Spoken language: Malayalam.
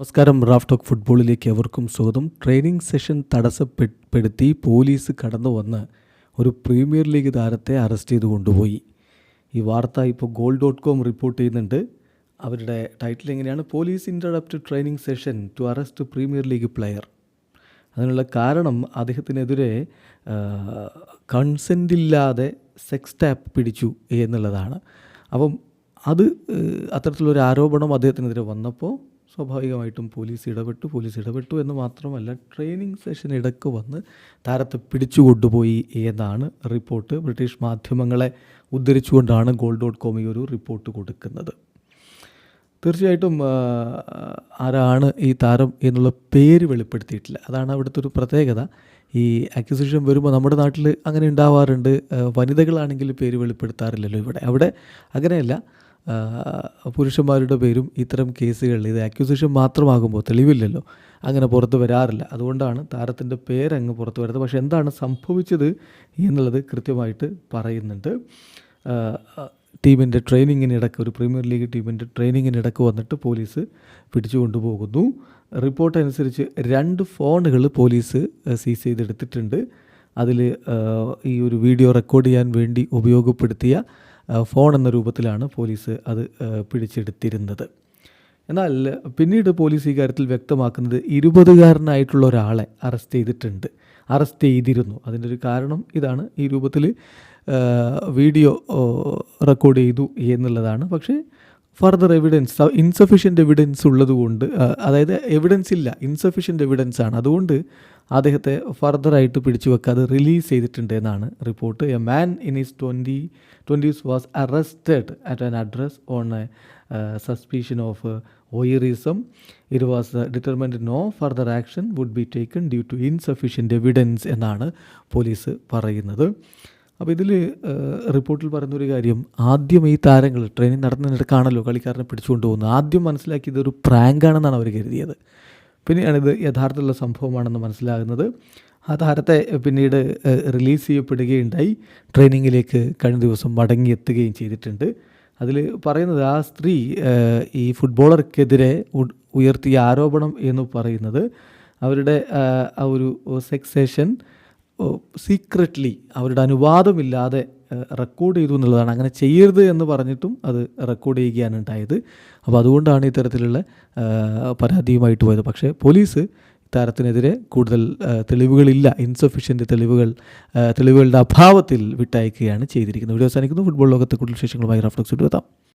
നമസ്കാരം റാഫ് ടോക്ക് ഫുട്ബോളിലേക്ക് എവർക്കും സ്വാഗതം. ട്രെയിനിങ് സെഷൻ തടസ്സപ്പെടുത്തി പോലീസ് കടന്നു വന്ന് ഒരു പ്രീമിയർ ലീഗ് താരത്തെ അറസ്റ്റ് ചെയ്ത് കൊണ്ടുപോയി. ഈ വാർത്ത ഇപ്പോൾ ഗോൾ ഡോട്ട് കോം റിപ്പോർട്ട് ചെയ്യുന്നുണ്ട്. അവരുടെ ടൈറ്റിൽ എങ്ങനെയാണ്? Police interrupt training session to arrest premier league player അതിനുള്ള കാരണം അദ്ദേഹത്തിനെതിരെ കൺസെന്റ് ഇല്ലാതെ സെക്സ് ടാപ്പ് പിടിച്ചു എന്നുള്ളതാണ്. അപ്പം അത് അത്തരത്തിലൊരു ആരോപണം അദ്ദേഹത്തിനെതിരെ വന്നപ്പോൾ സ്വാഭാവികമായിട്ടും പോലീസ് ഇടപെട്ടു പോലീസ് ഇടപെട്ടു എന്ന് മാത്രമല്ല ട്രെയിനിങ് സെഷൻ ഇടയ്ക്ക് വന്ന് താരത്തെ പിടിച്ചു കൊണ്ടുപോയി എന്നാണ് റിപ്പോർട്ട്. ബ്രിട്ടീഷ് മാധ്യമങ്ങളെ ഉദ്ധരിച്ചുകൊണ്ടാണ് ഗോൾഡ് ഡോട്ട് കോം ഈ ഒരു റിപ്പോർട്ട് കൊടുക്കുന്നത്. തീർച്ചയായിട്ടും ആരാണ് ഈ താരം എന്നുള്ള പേര് വെളിപ്പെടുത്തിയിട്ടില്ല. അതാണ് അവിടുത്തെ ഒരു പ്രത്യേകത. ഈ അക്യൂസിഷൻ വരുമ്പോൾ നമ്മുടെ നാട്ടിൽ അങ്ങനെ ഉണ്ടാവാറുണ്ട്. വനിതകളാണെങ്കിൽ പേര് വെളിപ്പെടുത്താറില്ലല്ലോ ഇവിടെ. അവിടെ അങ്ങനെയല്ല. പുരുഷന്മാരുടെ പേരും ഇത്തരം കേസുകളിൽ ഇത് അക്യൂസേഷൻ മാത്രമാകുമ്പോൾ തെളിവില്ലല്ലോ. അങ്ങനെ പുറത്ത് വരാറില്ല. അതുകൊണ്ടാണ് താരത്തിന്റെ പേരങ്ങ് പുറത്ത് വരുന്നത്. പക്ഷേ എന്താണ് സംഭവിച്ചത് എന്നുള്ളത് കൃത്യമായിട്ട് പറയുന്നുണ്ട്. ടീമിന്റെ ട്രെയിനിങ്ങിനിടക്ക് ഒരു പ്രീമിയർ ലീഗ് ടീമിന്റെ ട്രെയിനിങ്ങിനിടക്ക് വന്നിട്ട് പോലീസ് പിടിച്ചു കൊണ്ടുപോകുന്നു റിപ്പോർട്ട് അനുസരിച്ച് രണ്ട് ഫോണുകൾ പോലീസ് സീസ് ചെയ്തെടുത്തിട്ടുണ്ട്. അതിൽ ഈ ഒരു വീഡിയോ റെക്കോർഡ് ചെയ്യാൻ വേണ്ടി ഉപയോഗപ്പെടുത്തിയ ഫോൺ എന്ന രൂപത്തിലാണ് പോലീസ് അത് പിടിച്ചെടുത്തിരുന്നത്. എന്നാൽ പിന്നീട് പോലീസ് ഈ കാര്യത്തിൽ വ്യക്തമാക്കുന്നത് ഇരുപതുകാരനായിട്ടുള്ള ഒരാളെ അറസ്റ്റ് ചെയ്തിട്ടുണ്ട്. അറസ്റ്റ് ചെയ്തിരുന്നു. അതിന്റെ ഒരു കാരണം ഇതാണ്. ഈ രൂപത്തിൽ വീഡിയോ റെക്കോർഡ് ചെയ്തു എന്നുള്ളതാണ്. പക്ഷേ ഫർദർ എവിഡൻസ് ഇൻസഫിഷ്യന്റ് എവിഡൻസ് ഉള്ളതുകൊണ്ട് അതായത് എവിഡൻസ് ഇല്ല ഇൻസഫിഷ്യന്റ് എവിഡൻസ് ആണ്. അതുകൊണ്ട് അദ്ദേഹത്തെ ഫർദറായിട്ട് പിടിച്ചു വെക്കാതെ റിലീസ് ചെയ്തിട്ടുണ്ട് എന്നാണ് report. A man in his twenty twenties was arrested at an address on a suspicion of voyeurism it was determined no further action would be taken due to insufficient evidence എന്നാണ് പോലീസ് പറയുന്നത്. അപ്പോൾ ഇതിൽ റിപ്പോർട്ടിൽ പറയുന്നൊരു കാര്യം ആദ്യം ഈ താരങ്ങൾ ട്രെയിനിങ് നടന്നിടക്കാണല്ലോ കളിക്കാരനെ പിടിച്ചുകൊണ്ട് പോകുന്നത്. ആദ്യം മനസ്സിലാക്കിയത് ഒരു പ്രാങ്കാണെന്നാണ് അവർ കരുതിയത്. പിന്നെയാണിത് യഥാർത്ഥമുള്ള സംഭവമാണെന്ന് മനസ്സിലാകുന്നത്. ആ താരത്തെ പിന്നീട് റിലീസ് ചെയ്യപ്പെടുകയുണ്ടായി. ട്രെയിനിങ്ങിലേക്ക് കഴിഞ്ഞ ദിവസം മടങ്ങിയെത്തുകയും ചെയ്തിട്ടുണ്ട്. അതിൽ പറയുന്നത് ആ സ്ത്രീ ഈ ഫുട്ബോളർക്കെതിരെ ഉയർത്തിയ ആരോപണം എന്ന് പറയുന്നത് അവരുടെ ആ ഒരു സെക്സേഷൻ സീക്രട്ട്ലി അവരുടെ അനുവാദമില്ലാതെ റെക്കോർഡ് ചെയ്തു എന്നുള്ളതാണ്. അങ്ങനെ ചെയ്യരുത് എന്ന് പറഞ്ഞിട്ടും അത് റെക്കോർഡ് ചെയ്യുകയാണ് ഉണ്ടായത്. അപ്പോൾ അതുകൊണ്ടാണ് ഇത്തരത്തിലുള്ള പരാതിയുമായിട്ട് പോയത്. പക്ഷേ പോലീസ് താരത്തിനെതിരെ കൂടുതൽ തെളിവുകളില്ല. ഇൻസഫിഷ്യന്റ് തെളിവുകൾ തെളിവുകളുടെ അഭാവത്തിൽ വിട്ടയക്കുകയാണ് ചെയ്തിരിക്കുന്നത്. വീഡിയോ അവസാനിക്കുന്നു. ഫുട്ബോൾ ലോകത്തെ കൂടുതൽ വിശേഷങ്ങളുമായി റഫ്ലക്സ് എത്താം.